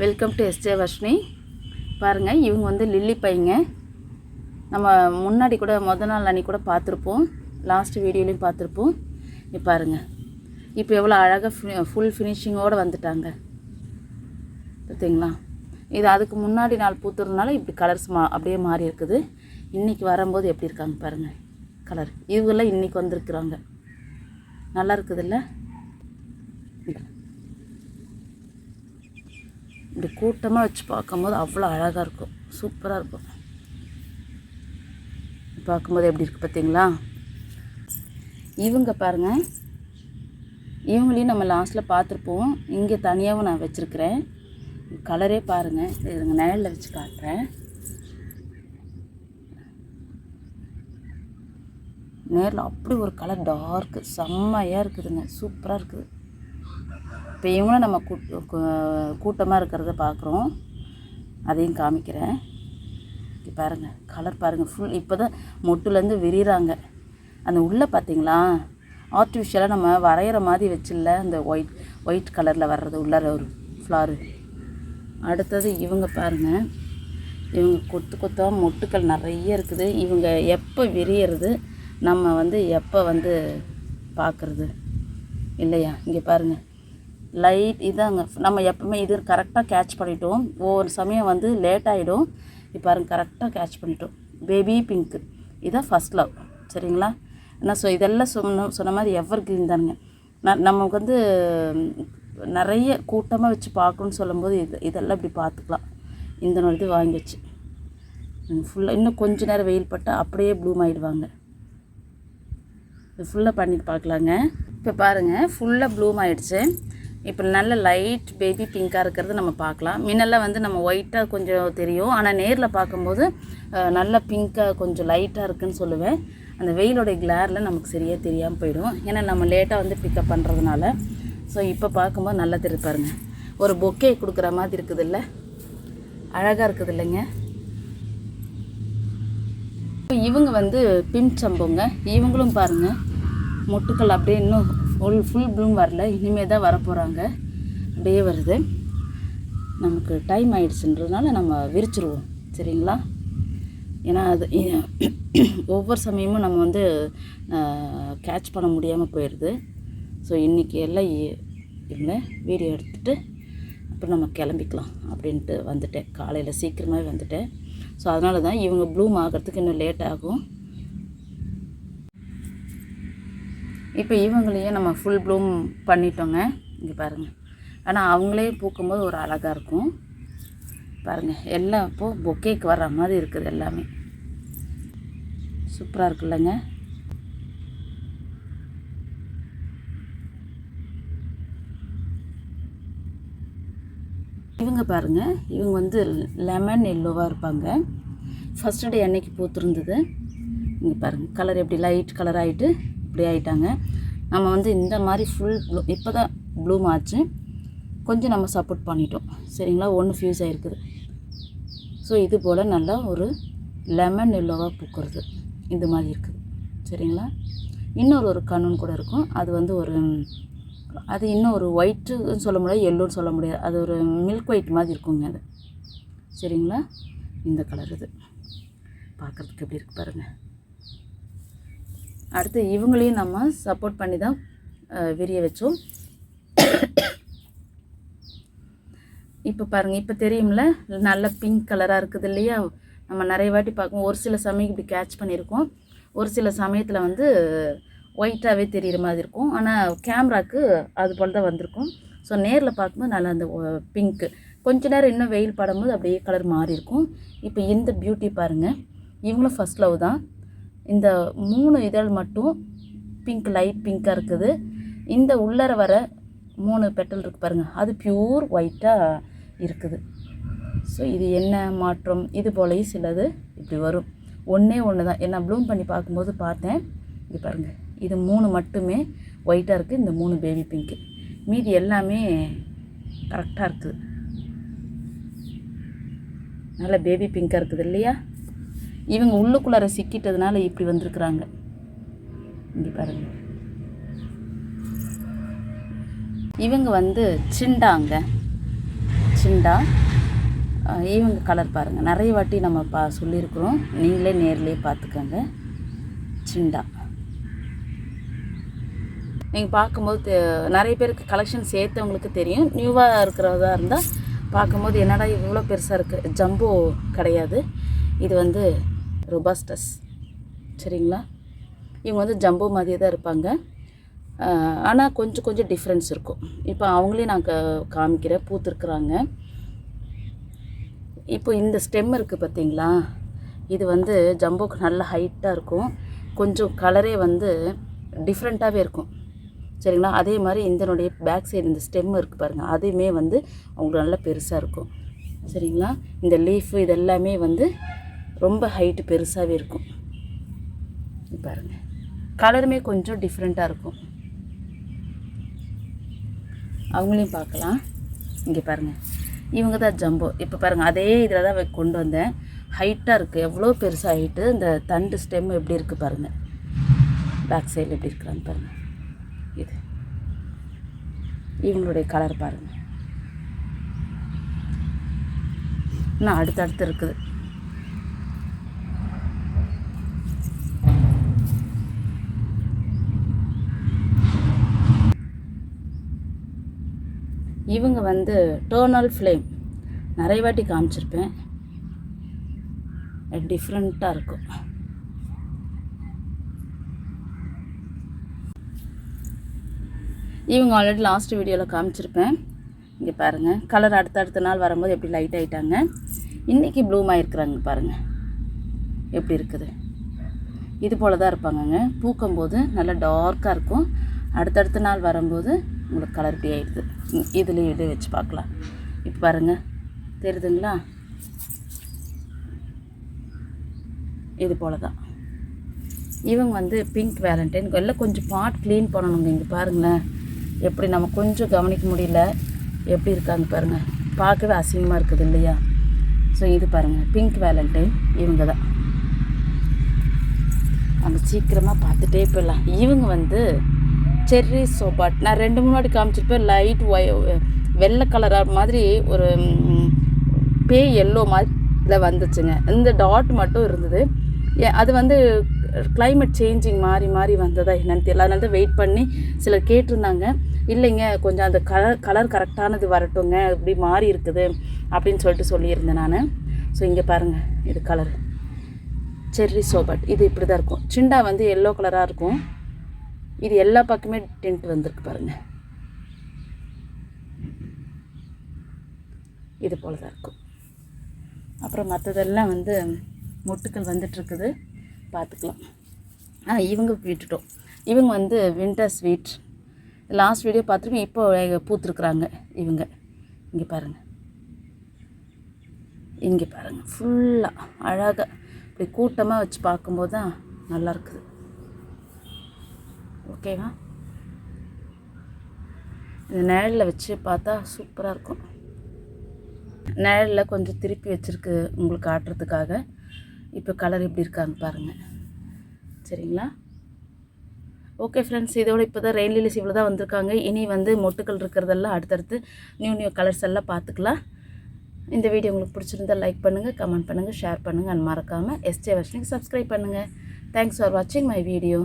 Welcome to SJ Varshini பாருங்கள் இவங்க வந்து லில்லி பையங்க. நம்ம முன்னாடி கூட முத நாள் அன்னைக்கு கூட பார்த்துருப்போம். லாஸ்ட் வீடியோலையும் பார்த்துருப்போம். இப்போ பாருங்கள் இப்போ எவ்வளோ அழகாக ஃபுல் ஃபினிஷிங்கோடு வந்துட்டாங்க. பார்த்தீங்களா இது அதுக்கு முன்னாடி நாள் பூத்துறதுனால இப்படி கலர்ஸ் மா அப்படியே மாறி இருக்குது. இன்றைக்கி வரும்போது எப்படி இருக்காங்க பாருங்கள் கலர் இவங்கெல்லாம் இன்றைக்கி வந்திருக்குறாங்க. நல்லா இருக்குதுல்ல? இப்படி கூட்டமாக வச்சு பார்க்கும்போது அவ்வளோ அழகாக இருக்கும். சூப்பராக இருக்கும். பார்க்கும்போது எப்படி இருக்குது பார்த்தீங்களா? இவங்க பாருங்கள் இவங்களையும் நம்ம லாஸ்ட்டில் பார்த்துருப்போம். இங்கே தனியாகவும் நான் வச்சுருக்கிறேன். கலரே பாருங்கள் இதுங்க நிழலில் வச்சு காட்டுறேன். நேரில் அப்படி ஒரு கலர் டார்க்கு செம்மையாக இருக்குதுங்க. சூப்பராக இருக்குது. இப்போ இவங்களும் நம்ம கூட்டமாக இருக்கிறத பார்க்குறோம் அதையும் காமிக்கிறேன். இங்கே பாருங்கள் கலர் பாருங்கள் ஃபுல் இப்போ தான் மொட்டுலேருந்து விரிகிறாங்க அந்த உள்ளே பார்த்தீங்களா ஆர்டிஃபிஷியலாக நம்ம வரைகிற மாதிரி வச்சில்ல அந்த ஒயிட் ஒயிட் கலரில் வர்றது உள்ளார ஒரு ஃப்ளாரு அடுத்தது இவங்க பாருங்கள் இவங்க கொத்து கொத்தாக மொட்டுக்கள் நிறைய இருக்குது. இவங்க எப்போ விரியறது நம்ம வந்து எப்போ வந்து பார்க்குறது இல்லையா? இங்கே பாருங்கள் லைட் இதாங்க. நம்ம எப்பவுமே இது கரெக்டாக கேட்ச் பண்ணிட்டோம். ஒவ்வொரு சமயம் வந்து லேட் ஆகிடும் இப்போ பாருங்க கரெக்டாக கேட்ச் பண்ணிட்டோம். பேபி பிங்க்கு இதான் ஃபஸ்ட் லவ் சரிங்களா? என்ன சொ இதெல்லாம் சொன்ன சொன்ன மாதிரி எவர் கிரீன் தானுங்க. ந நமக்கு வந்து நிறைய கூட்டமாக வச்சு பார்க்கணுன்னு சொல்லும்போது இது இதெல்லாம் இப்படி பார்த்துக்கலாம். இந்த நொடி இது வாங்கி வச்சு ஃபுல்லாக இன்னும் கொஞ்ச நேரம் வெயில் பட்டால் அப்படியே ப்ளூம் ஆகிடுவாங்க இது ஃபுல்லாக பண்ணிட்டு பார்க்கலாங்க. இப்போ பாருங்கள் ஃபுல்லாக ப்ளூம் ஆகிடுச்சு இப்போ நல்ல லைட் பேபி பிங்க்காக இருக்கிறது நம்ம பார்க்கலாம். முன்னெல்லாம் வந்து நம்ம ஒயிட்டாக கொஞ்சம் தெரியும். ஆனால் நேரில் பார்க்கும்போது நல்ல பிங்க்காக கொஞ்சம் லைட்டாக இருக்குன்னு சொல்லுவேன். அந்த வெயிலோடைய கிளாரில் நமக்கு சரியாக தெரியாமல் போயிடும். ஏன்னா நம்ம லேட்டாக வந்து பிக்கப் பண்ணுறதுனால ஸோ இப்போ பார்க்கும்போது நல்லா தெரிப்பாருங்க பாருங்க. ஒரு பொக்கே கொடுக்குற மாதிரி இருக்குது இல்லை அழகாக இருக்குது இல்லைங்க? இவங்க வந்து பின் சம்பவங்க இவங்களும் பாருங்கள் மொட்டுக்கள் அப்படியே இன்னும் ஃபுல் ஃபுல் ப்ளூம் வரல. இனிமேல் தான் வரப்போகிறாங்க அப்படியே வருது. நமக்கு டைம் ஆயிடுச்சுன்றதுனால நம்ம விரிச்சிருவோம். சரிங்களா? ஏன்னா அது ஒவ்வொரு சமயமும் நம்ம வந்து கேட்ச் பண்ண முடியாமல் போயிடுது ஸோ இன்றைக்கி எல்லாம் இ- வீடியோ எடுத்துகிட்டு அப்புறம் நம்ம கிளம்பிக்கலாம் அப்படின்ட்டு வந்துட்டேன். காலையில் சீக்கிரமாகவே வந்துட்டேன். ஸோ அதனால தான் இவங்க ப்ளூம் ஆகிறதுக்கு இன்னும் லேட் ஆகும். இப்போ இவங்களையே நம்ம ஃபுல் ப்ளூம் பண்ணிட்டோங்க. இங்கே பாருங்கள் ஆனால் அவங்களே பூக்கும்போது ஒரு அழகாக இருக்கும். பாருங்கள் எல்லாம் இப்போது பொக்கேக்கு வர்ற மாதிரி இருக்குது எல்லாமே. சூப்பராக இருக்குல்லங்க. இவங்க பாருங்க. இவங்க வந்து லெமன் எல்லோவாக இருப்பாங்க. ஃபஸ்ட்டு டே அன்னைக்கு பூத்துருந்தது. இங்கே பாருங்கள் கலர் எப்படி? லைட் கலர் ஆகிட்டு இப்படி ஆகிட்டாங்க நம்ம வந்து இந்த மாதிரி ஃபுல் ப்ளூ இப்போ தான் ப்ளூம் ஆச்சு. கொஞ்சம் நம்ம சப்போர்ட் பண்ணிட்டோம். சரிங்களா? ஒன்று ஃபியூஸ் ஆகிருக்குது ஸோ இது போல் நல்லா ஒரு லெமன் எல்லோவாக பூக்கிறது. இந்த மாதிரி இருக்குது. சரிங்களா? இன்னொரு ஒரு கண்ணுன்னு கூட இருக்கும். அது வந்து ஒரு அது இன்னும் ஒரு ஒயிட்டுன்னு சொல்ல முடியாது எல்லோன்னு சொல்ல முடியாது. அது ஒரு மில்க் ஒயிட் மாதிரி இருக்குங்க அது. சரிங்களா? இந்த கலர் இது. பார்க்குறதுக்கு எப்படி இருக்கு பாருங்கள் அடுத்து இவங்களையும் நம்ம சப்போர்ட் பண்ணி தான் விரிய வச்சோம். இப்போ பாருங்கள் இப்போ தெரியும்ல நல்ல பிங்க் கலராக இருக்குது இல்லையா? நம்ம நிறைய வாட்டி பார்க்கும் ஒரு சில சமயம் இப்படி கேட்ச் பண்ணியிருக்கோம். ஒரு சில சமயத்தில் வந்து ஒயிட்டாகவே தெரிகிற மாதிரி இருக்கும். ஆனால் கேமராக்கு அது போல் தான் வந்திருக்கும். ஸோ நேரில் பார்க்கும்போது நல்லா அந்த பிங்க்கு கொஞ்ச நேரம் இன்னும் வெயில் படும்போது அப்படியே கலர் மாறி இருக்கும் இப்போ இந்த பியூட்டி பாருங்கள் இவங்களும் ஃபஸ்ட் லவ் தான். இந்த மூணு இதழ் மட்டும் பிங்க் லைட் பிங்க்காக இருக்குது. இந்த உள்ளர வர மூணு பெட்டல் இருக்குது பாருங்கள் அது பியூர் ஒயிட்டாக இருக்குது. ஸோ இது என்ன மாற்றம்? இது போலயும் சிலது இப்படி வரும். ஒன்றே ஒன்று தான் என்ன ப்ளூம் பண்ணி பார்க்கும்போது பார்த்தேன். இது பாருங்கள் இது மூணு மட்டுமே ஒயிட்டாக இருக்குது இந்த மூணு பேபி பிங்க்கு மீதி எல்லாமே கரெக்டாக இருக்குது. நல்ல பேபி பிங்காக இருக்குது இல்லையா? இவங்க உள்ளுக்குள்ளார சிக்கிட்டதுனால இப்படி வந்திருக்குறாங்க. இங்கே பாருங்கள் இவங்க வந்து சிண்டாங்க. சிண்டா இவங்க கலர் பாருங்கள் நிறைய வாட்டி நம்ம பா சொல்லியிருக்கிறோம். நீங்களே நேர்லேயே பார்த்துக்கோங்க. சிண்டா. நீங்கள் பார்க்கும்போது நிறைய பேருக்கு கலெக்ஷன் சேர்த்தவங்களுக்கு தெரியும். நியூவாக இருக்கிறதா இருந்தால் பார்க்கும்போது என்னடா இவ்வளோ பெருசாக இருக்குது ஜம்போ கிடையாது. இது வந்து ரொபாஸ்டஸ். சரிங்களா? இவங்க வந்து ஜம்போ மாதிரியே தான் இருப்பாங்க. ஆனால் கொஞ்சம் கொஞ்சம் டிஃப்ரென்ஸ் இருக்கும். இப்போ அவங்களே நான் காமிக்கிறேன் பூத்துருக்குறாங்க இப்போ இந்த ஸ்டெம் இருக்குது பார்த்தீங்களா இது வந்து ஜம்போக்கு நல்ல ஹைட்டாக இருக்கும். கொஞ்சம் கலரே வந்து டிஃப்ரெண்ட்டாகவே இருக்கும். சரிங்களா? அதே மாதிரி இதனுடைய பேக் சைடு இந்த ஸ்டெம் இருக்குது பாருங்கள் அதுவுமே வந்து அவங்களுக்கு நல்லா பெருசாக இருக்கும். சரிங்களா? இந்த லீஃபு இதெல்லாமே வந்து ரொம்ப ஹைட்டு பெருசாகவே இருக்கும். பாருங்கள் பாருங்க. கலருமே கொஞ்சம் டிஃப்ரெண்ட்டாக இருக்கும். அவங்களையும் பார்க்கலாம். இங்கே பாருங்கள் இவங்க தான் ஜம்போ இப்போ பாருங்கள் அதே இதில் தான் கொண்டு வந்தேன். ஹைட்டாக இருக்குது எவ்வளோ பெருசாக ஹைட்டு இந்த தண்டு ஸ்டெம் எப்படி இருக்குது பாருங்கள் பேக் சைடில் எப்படி இருக்கிறான்னு பாருங்கள் இது. இவங்களுடைய கலர் பாருங்கள் இன்னும் அடுத்தடுத்து இருக்குது. இவங்க வந்து டோனல் ஃப்ளேம் நிறைய வாட்டி காமிச்சிருப்பேன். டிஃப்ரெண்ட்டாக இருக்கும். இவங்க ஆல்ரெடி லாஸ்ட் வீடியோவில் காமிச்சிருப்பேன். இங்கே பாருங்கள் கலர் அடுத்தடுத்த நாள் வரும்போது எப்படி லைட் ஆகிட்டாங்க இன்றைக்கி ப்ளூம் ஆகிருக்கிறாங்க பாருங்கள் எப்படி இருக்குது? இது போல் தான் இருப்பாங்கங்க. பூக்கும்போது நல்லா டார்க்காக இருக்கும். அடுத்தடுத்த நாள் வரும்போது உங்களுக்கு கலர் இப்படி ஆகிடுது இதுலேயும் இதே வச்சு பார்க்கலாம். இப்போ பாருங்கள் தெரியுதுங்களா? இது போல் தான் இவங்க வந்து பிங்க் வேலண்டைன் எல்லாம் கொஞ்சம் பாட் க்ளீன் பண்ணணுங்க. இங்கே பாருங்களேன். எப்படி நம்ம கொஞ்சம் கவனிக்க முடியல. எப்படி இருக்காங்க பாருங்கள் பார்க்கவே அசிங்கமாக இருக்குது இல்லையா? ஸோ இது பாருங்கள் பிங்க் வேலண்டைன் இவங்க தான் நம்ம சீக்கிரமாக பார்த்துட்டே போயிடலாம். இவங்க வந்து செர்ரி சோபாட் நான் ரெண்டு மூணு வாட்டி காமிச்சிருப்பேன் லைட் ஒய் வெள்ளை கலராக மாதிரி ஒரு பே பேய் எல்லோ மாதிரி வந்துச்சுங்க. இந்த டாட் மட்டும் இருந்தது. ஏ- அது வந்து கிளைமேட் சேஞ்சிங் மாறி மாறி வந்ததா என்னன்னு தெரியல. அதனால தான் வெயிட் பண்ணி சிலர் கேட்டிருந்தாங்க. இல்லைங்க கொஞ்சம் அந்த கலர் கலர் கரெக்டானது வரட்டுங்க இப்படி மாறி இருக்குது அப்படின்னு சொல்லிட்டு சொல்லியிருந்தேன் நான். ஸோ இங்கே பாருங்கள் இது கலர் செர்ரி சோபட் இது இப்படி தான் இருக்கும். சிண்டா வந்து எல்லோ கலராக இருக்கும். இது எல்லா பக்கமே டென்ட் வந்திருக்கு பாருங்க. இது போல தான் இருக்கும். அப்புறம் மற்றதெல்லாம் வந்து மொட்டுக்கள் வந்துட்டுருக்குது பார்த்துக்கலாம் ஆ இவங்க விட்டுட்டோம். இவங்க வந்து வின்டர் ஸ்வீட் லாஸ்ட் வீடியோ பார்த்துருக்கோம் இப்போ பூத்துருக்குறாங்க இவங்க. இங்கே பாருங்கள் இங்கே பாருங்கள் ஃபுல்லாக அழகாக இப்படி கூட்டமாக வச்சு பார்க்கும்போது தான் நல்லா இருக்குது. ஓகேவா இந்த நிழலில் வச்சு பார்த்தா சூப்பராக இருக்கும். நிழலில் கொஞ்சம் திருப்பி வச்சுருக்கு உங்களுக்கு காட்டுறதுக்காக. இப்போ கலர் எப்படி இருக்கான்னு பாருங்கள் சரிங்களா? ஓகே ஃப்ரெண்ட்ஸ் இதோட இப்போ தான் ரெயின் லிலிஸ் இவ்வளோ தான் வந்திருக்காங்க. இனி வந்து மொட்டுக்கள் இருக்கிறதெல்லாம் அடுத்தடுத்து நியூ நியூ கலர்ஸ் எல்லாம் பார்த்துக்கலாம். இந்த வீடியோ உங்களுக்கு பிடிச்சிருந்தா லைக் பண்ணுங்கள் கமெண்ட் பண்ணுங்கள் ஷேர் பண்ணுங்கள் அண்ட் மறக்காமல் எஸ்ஜே வர்ஷனுக்கு சப்ஸ்கிரைப் பண்ணுங்கள் தேங்க்ஸ் ஃபார் வாட்சிங் மை வீடியோ